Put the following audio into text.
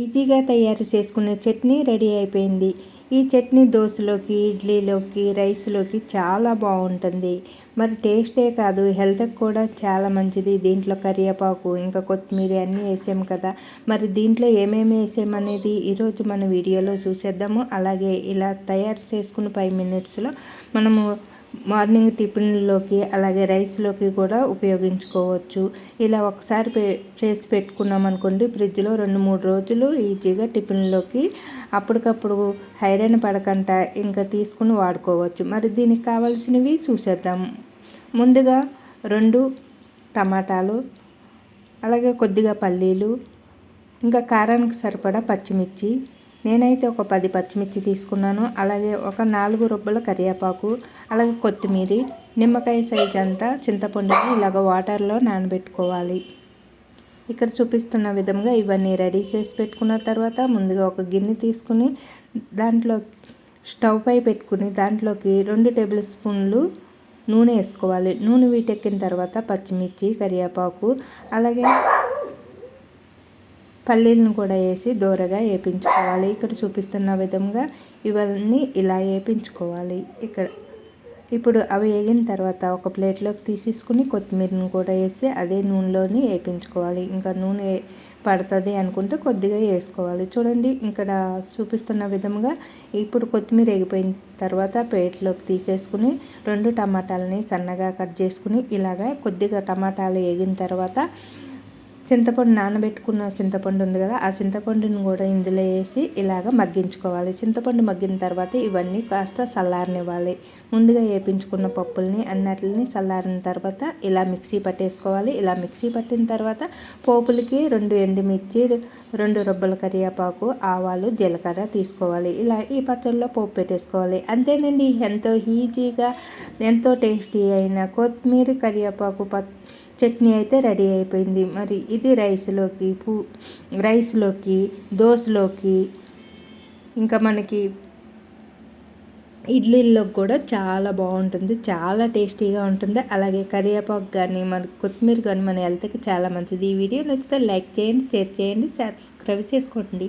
ఈజీగా తయారు చేసుకునే చట్నీ రెడీ అయిపోయింది. ఈ చట్నీ దోశలోకి ఇడ్లీలోకి రైస్లోకి చాలా బాగుంటుంది. మరి టేస్టే కాదు హెల్త్కి కూడా చాలా మంచిది. దీంట్లో కరివేపాకు ఇంకా కొత్తిమీర అన్నీ వేసాం కదా. మరి దీంట్లో ఏమేమి వేసామనేది ఈరోజు మన వీడియోలో చూసేద్దాము. అలాగే ఇలా తయారు చేసుకుని ఫైవ్ మినిట్స్లో మనము మార్నింగ్ టిఫిన్లోకి అలాగే రైస్లోకి కూడా ఉపయోగించుకోవచ్చు. ఇలా ఒకసారి పే చేసి పెట్టుకున్నాం అనుకోండి ఫ్రిడ్జ్లో రెండు మూడు రోజులు ఈజీగా టిఫిన్లోకి అప్పటికప్పుడు హైరన్ పడకంట ఇంకా తీసుకుని వాడుకోవచ్చు. మరి దీనికి కావాల్సినవి చూసేద్దాం. ముందుగా రెండు టమాటాలు అలాగే కొద్దిగా పల్లీలు ఇంకా కారానికి సరిపడా పచ్చిమిర్చి నేనైతే ఒక పది పచ్చిమిర్చి తీసుకున్నాను. అలాగే ఒక నాలుగు రొబ్బల కరివేపాకు అలాగే కొత్తిమీర నిమ్మకాయ సైజ్ అంతా చింతపండుని ఇలాగ వాటర్లో నానబెట్టుకోవాలి. ఇక్కడ చూపిస్తున్న విధంగా ఇవన్నీ రెడీ చేసి పెట్టుకున్న తర్వాత ముందుగా ఒక గిన్నె తీసుకుని దాంట్లో స్టవ్ పై పెట్టుకుని దాంట్లోకి రెండు టేబుల్ స్పూన్లు నూనె వేసుకోవాలి. నూనె వీటెక్కిన తర్వాత పచ్చిమిర్చి కరివేపాకు అలాగే పల్లీలను కూడా వేసి దూరగా వేపించుకోవాలి. ఇక్కడ చూపిస్తున్న విధంగా ఇవన్నీ ఇలా వేపించుకోవాలి. ఇక్కడ ఇప్పుడు అవి వేగిన తర్వాత ఒక ప్లేట్లోకి తీసేసుకుని కొత్తిమీరను కూడా వేసి అదే నూనెలోని వేపించుకోవాలి. ఇంకా నూనె పడుతుంది అనుకుంటే కొద్దిగా వేసుకోవాలి. చూడండి ఇక్కడ చూపిస్తున్న విధంగా ఇప్పుడు కొత్తిమీర వేగిపోయిన తర్వాత ప్లేట్లోకి తీసేసుకుని రెండు టమాటాలని సన్నగా కట్ చేసుకుని ఇలాగా కొద్దిగా టమాటాలు వేగిన తర్వాత చింతపండు నానబెట్టుకున్న చింతపండు ఉంది కదా ఆ చింతపండుని కూడా ఇందులో వేసి ఇలాగ మగ్గించుకోవాలి. చింతపండు మగ్గిన తర్వాత ఇవన్నీ కాస్త చల్లారనివ్వాలి. ముందుగా వేపించుకున్న పప్పుల్ని అన్నట్లని చల్లారిన తర్వాత ఇలా మిక్సీ పట్టేసుకోవాలి. ఇలా మిక్సీ పట్టిన తర్వాత పోపులకి రెండు ఎండుమిర్చి రెండు రొబ్బల కరివేపాకు ఆవాలు జీలకర్ర తీసుకోవాలి. ఇలా ఈ పచ్చళ్ళలో పోపు పెట్టేసుకోవాలి. అంతేనండి ఎంతో ఈజీగా ఎంతో టేస్టీ అయిన కొత్తిమీర కరివేపాకు ప చట్నీ అయితే రెడీ అయిపోయింది. మరి ఇది రైస్లోకి పూ రైస్లోకి దోశలోకి ఇంకా మనకి ఇడ్లీల్లో కూడా చాలా బాగుంటుంది. చాలా టేస్టీగా ఉంటుంది. అలాగే కరివేపాకు కానీ మన కొత్తిమీర కానీ మన హెల్త్కి చాలా మంచిది. ఈ వీడియో నచ్చితే లైక్ చేయండి షేర్ చేయండి సబ్స్క్రైబ్ చేసుకోండి.